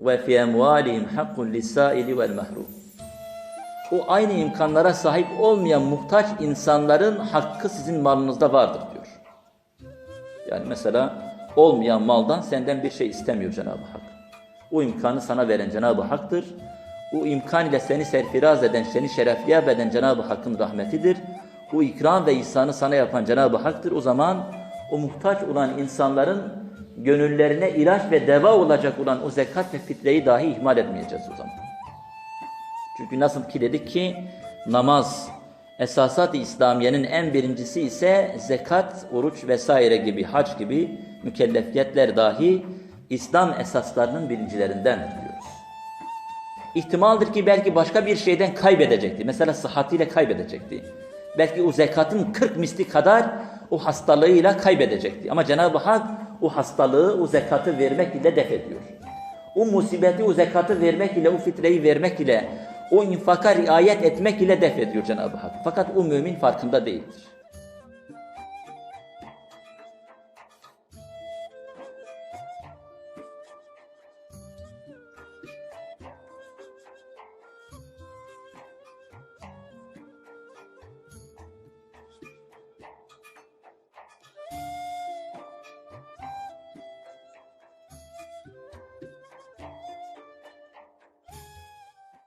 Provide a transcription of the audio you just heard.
ve fi emvalihim hakkun lisaili vel mahrum. O aynı imkanlara sahip olmayan muhtaç insanların hakkı sizin malınızda vardır diyor. Yani mesela olmayan maldan senden bir şey istemiyor Cenab-ı Hak. O imkanı sana veren Cenab-ı Hak'tır. O imkan ile seni serfiraz eden, seni şerefliyab eden Cenab-ı Hakk'ın rahmetidir. O ikram ve ihsanı sana yapan Cenab-ı Hak'tır. O zaman o muhtaç olan insanların gönüllerine ilaç ve deva olacak olan o zekat ve fitreyi dahi ihmal etmeyeceğiz o zaman. Çünkü nasıl ki dedik ki namaz esasat-ı İslamiye'nin en birincisi ise zekat, oruç vesaire gibi, hac gibi mükellefiyetler dahi İslam esaslarının birincilerinden diyoruz. İhtimaldir ki belki başka bir şeyden kaybedecekti. Mesela sıhhatiyle kaybedecekti. Belki o zekatın 40 misli kadar o hastalığıyla kaybedecekti. Ama Cenab-ı Hak o hastalığı, o zekatı vermek ile def ediyor. O musibeti, o zekatı vermek ile, o fitreyi vermek ile, o infaka riayet etmek ile def ediyor Cenab-ı Hak. Fakat o mümin farkında değildir.